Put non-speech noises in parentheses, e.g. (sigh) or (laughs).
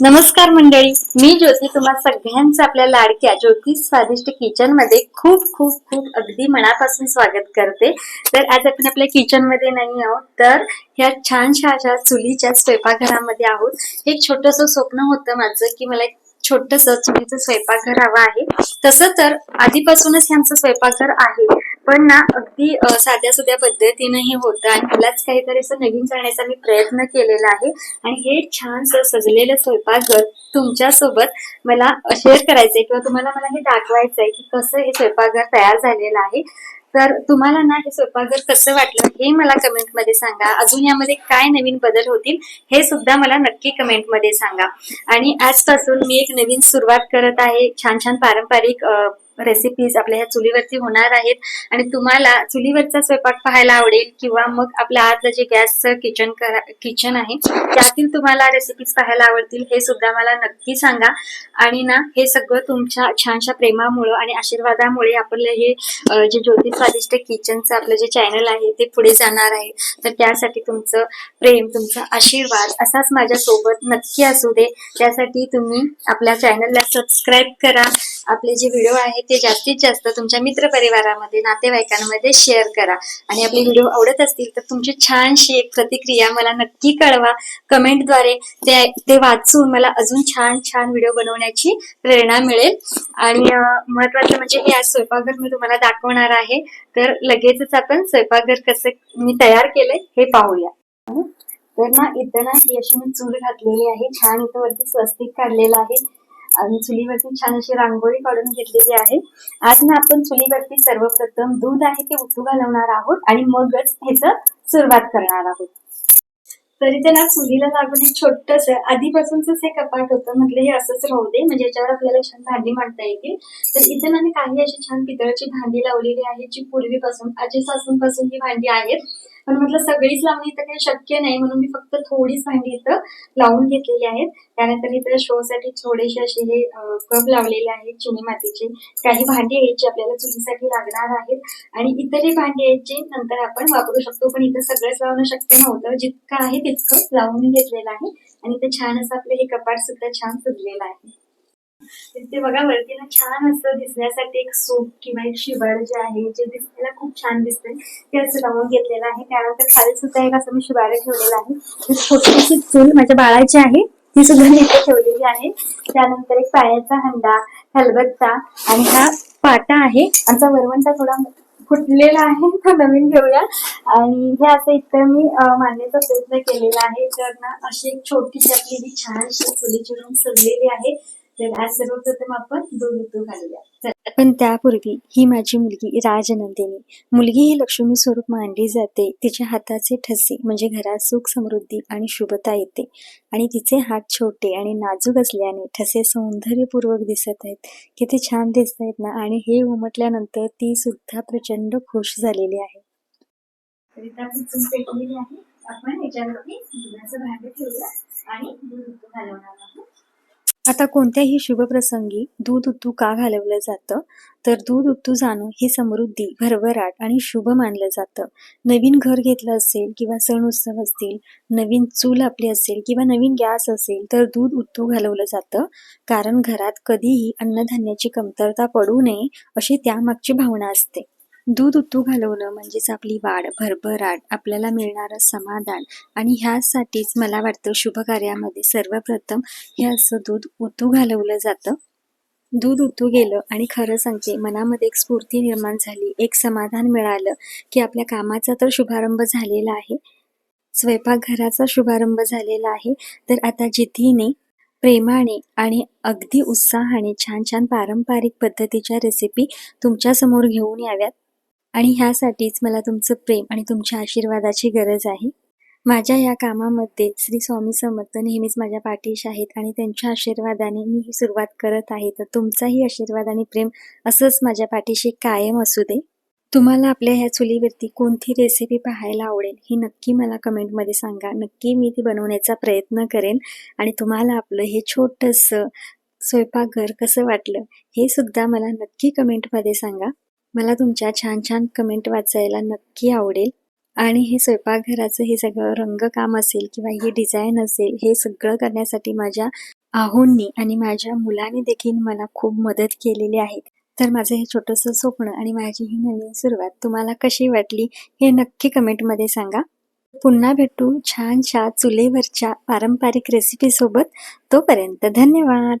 नमस्कार मंडळी मी ज्योती तुम्हा सगळ्यांचं आपल्या लाडक्या ज्योती स्वादिष्ट किचनमध्ये खूप खूप खूप अगदी मनापासून स्वागत करते. तर आज आपण आपल्या किचनमध्ये नाही आहोत तर ह्या छानशा अशा चुलीच्या स्वयंपाकघरामध्ये आहोत. एक छोटस स्वप्न होतं माझं की मला एक छोटस चुलीचं स्वयंपाकघर हवं आहे. तसं तर आधीपासूनच ह्यांचं आमचं स्वयंपाकघर आहे. पण ना अगदी साध्या सुध्या पद्धतीने हे होतं आणि मलाच काहीतरी असं नवीन करण्याचा मी प्रयत्न केलेला आहे. आणि हे छान सजलेलं स्वयंपाकघर तुमच्यासोबत मला शेअर करायचंय किंवा तुम्हाला मला हे दाखवायचंय की कसं हे स्वयंपाकघर तयार झालेलं आहे. तर तुम्हाला ना हे स्वयंपाकघर कसं वाटलं हे मला कमेंटमध्ये सांगा. अजून यामध्ये काय नवीन बदल होतील हे सुद्धा मला नक्की कमेंटमध्ये सांगा. आणि आजपासून मी एक नवीन सुरुवात करत आहे. छान छान पारंपरिक रेसिपीज आपल्या ह्या चुलीवरती होणार आहेत. आणि तुम्हाला चुलीवरचा स्वयंपाक पाहायला आवडेल किंवा मग आपल्या आतलं जे गॅसचं किचन किचन आहे त्यातील तुम्हाला रेसिपीज पाहायला आवडतील हे सुद्धा मला नक्की सांगा. आणि ना हे सगळं तुमच्या छानशा प्रेमामुळं आणि आशीर्वादामुळे आपलं हे जे ज्योतिष स्वादिष्ट किचनचं आपलं जे चॅनल आहे ते पुढे जाणार आहे. तर त्यासाठी तुमचं प्रेम तुमचा आशीर्वाद असाच माझ्यासोबत नक्की असू दे. त्यासाठी तुम्ही आपल्या चॅनलला सबस्क्राईब करा. आपले जे व्हिडिओ आहेत ते जास्तीत जास्त तुमच्या मित्रपरिवारामध्ये नातेवाईकांमध्ये शेअर करा. आणि आपले व्हिडिओ आवडत असतील तर तुमची छानशी एक प्रतिक्रिया मला नक्की कळवा. कमेंटद्वारे ते ते वाचून मला अजून छान छान व्हिडिओ बनवण्याची प्रेरणा मिळेल. आणि महत्वाचं म्हणजे हे आज स्वयंपाकघर मी तुम्हाला दाखवणार आहे. तर लगेचच आपण स्वयंपाकघर कसं मी तयार केलंय हे पाहूया. तर ना इथं ना ही अशी मी चूल घातलेली आहे. छान इथं वरती स्वस्तिक काढलेलं आहे. आणि चुलीवरती छान अशी रांगोळी काढून घेतलेली आहे. आज ना आपण चुलीवरती सर्वप्रथम दूध आहे ते उतू घालवणार आहोत आणि मगच ह्याचं सुरुवात करणार आहोत. तरी त्याला चुलीला लागून एक छोटस आधीपासूनच हे कपाट होतं. म्हटलं हे असंच राहू दे. म्हणजे याच्यावर आपल्याला छान भांडी मांडता येतील. तर इथे ना मी काही अशी छान पितळाची भांडी लावलेली आहे जी पूर्वीपासून आजी सासूंपासून ही भांडी आहेत. पण म्हटलं सगळीच लावणी इथं काही शक्य नाही. म्हणून मी फक्त थोडीच भांडी इथं लावून घेतलेली आहेत. त्यानंतर इथं शो साठी थोडेसे असे हे कप लावलेले आहेत चिनी मातीचे. काही भांडी आहेत जी आपल्याला चुलीसाठी लागणार आहेत. आणि इतरही भांडी आहेत जी नंतर आपण वापरू शकतो. पण इथं सगळंच लावणं शक्य नव्हतं. जितकं आहे तितकं लावून घेतलेला आहे. आणि ते छान असं आपलं हे कपाट सुद्धा छान सजलेलं आहे. ते बघा वरती ना छान असं दिसण्यासाठी एक सूप किंवा एक शिबाड जे आहे जे दिसायला खूप छान दिसतंय ते असं लावून घेतलेलं आहे. त्यानंतर खाली सुद्धा एक असं मी शिबाड ठेवलेलं आहे. छोटीशी चूल माझ्या बाळाची आहे ती सुद्धा मी इथे ठेवलेली आहे. त्यानंतर एक पाण्याचा हंडा खलबत्ता आणि हा पाटा आहे. आमचा वरवंटा थोडा फुटलेला आहे तो (laughs) नवीन घेऊया. आणि हे असं इतकं मी अं, मांडण्याचा प्रयत्न केलेला आहे. तर ना अशी एक छोटीशी आपली छानशी चुलीची रूम सजलेली आहे. तर आज सर्वप्रथम आपण दूध उतू घालूया. पण त्यापूर्वी ही माझी मुलगी राजनंदिनी. मुलगी ही लक्ष्मी स्वरूप मानली जाते. तिच्या हाताचे ठसे म्हणजे घरात सुख समृद्धी आणि शुभता येते. आणि तिचे हात छोटे आणि नाजूक असल्याने ठसे सौंदर्यपूर्वक दिसत आहेत. किती छान दिसत आहेत ना? आणि हे उमटल्यानंतर ती सुद्धा प्रचंड खुश झालेली आहे. आपण याच्यावरती दुधाचं भांडं ठेवूया आणि घालवणार आहोत. आता कोणत्याही शुभप्रसंगी दूध उतू का घालवलं जातं? तर दूध उत्तू जाणं हे समृद्धी भरभराट आणि शुभ मानलं जातं. नवीन घर घेतलं असेल किंवा सण उत्सव असतील नवीन चूल आपली असेल किंवा नवीन गॅस असेल तर दूध उतू घालवलं जातं. कारण घरात कधीही अन्नधान्याची कमतरता पडू नये अशी त्यामागची भावना असते. दूध उतू घालवणं म्हणजेच आपली वाढ भरभराट आपल्याला मिळणारं समाधान आणि ह्यासाठीच मला वाटतं शुभ कार्यामध्ये सर्वप्रथम हे असं दूध उतू घालवलं जातं. दूध उतू गेलं आणि खरं सांगते मनामध्ये एक स्फूर्ती निर्माण झाली एक समाधान मिळालं की आपल्या कामाचा तर शुभारंभ झालेला आहे स्वयंपाकघराचा शुभारंभ झालेला आहे तर आता जिद्दीने प्रेमाने आणि अगदी उत्साहाने छान छान पारंपरिक पद्धतीच्या रेसिपी तुमच्यासमोर घेऊन याव्यात. आणि ह्यासाठीच मला तुमचं प्रेम आणि तुमच्या आशीर्वादाची गरज आहे. माझ्या या कामामध्ये श्री स्वामी समर्थ नेहमीच माझ्या पाठीशी आहेत आणि त्यांच्या आशीर्वादाने मी ही सुरुवात करत आहे. तर तुमचाही आशीर्वाद आणि प्रेम असंच माझ्या पाठीशी कायम असू दे. तुम्हाला आपल्या ह्या चुलीवरती कोणती रेसिपी पाहायला आवडेल ही नक्की मला कमेंटमध्ये सांगा. नक्की मी ती बनवण्याचा प्रयत्न करेन आणि तुम्हाला आपलं हे छोटंसं स्वयंपाकघर कसं वाटलं हे सुद्धा मला नक्की कमेंटमध्ये सांगा. मला तुमच्या छान छान कमेंट वाचायला नक्की आवडेल. आणि हे स्वयंपाकघराचं हे सगळं रंगकाम असेल किंवा ही डिझाईन असेल हे सगळं करण्यासाठी माझ्या आहोंनी आणि माझ्या मुलाने देखील मला खूप मदत केलेली आहे. तर माझं हे छोटंसं स्वप्न आणि माझी ही नवीन सुरुवात तुम्हाला कशी वाटली हे नक्की कमेंटमध्ये सांगा. पुन्हा भेटू छानशा चुलेवरच्या पारंपरिक रेसिपीसोबत तोपर्यंत धन्यवाद!